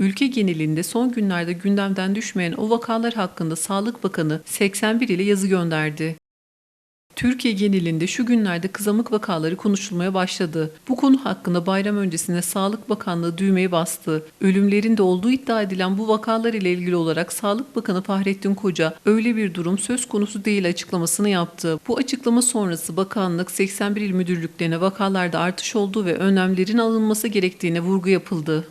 Ülke genelinde son günlerde gündemden düşmeyen o vakalar hakkında Sağlık Bakanı 81 ile yazı gönderdi. Türkiye genelinde şu günlerde kızamık vakaları konuşulmaya başladı. Bu konu hakkında bayram öncesinde Sağlık Bakanlığı düğmeye bastı. Ölümlerin de olduğu iddia edilen bu vakalar ile ilgili olarak Sağlık Bakanı Fahrettin Koca öyle bir durum söz konusu değil açıklamasını yaptı. Bu açıklama sonrası bakanlık 81 il müdürlüklerine vakalarda artış olduğu ve önlemlerin alınması gerektiğine vurgu yapıldı.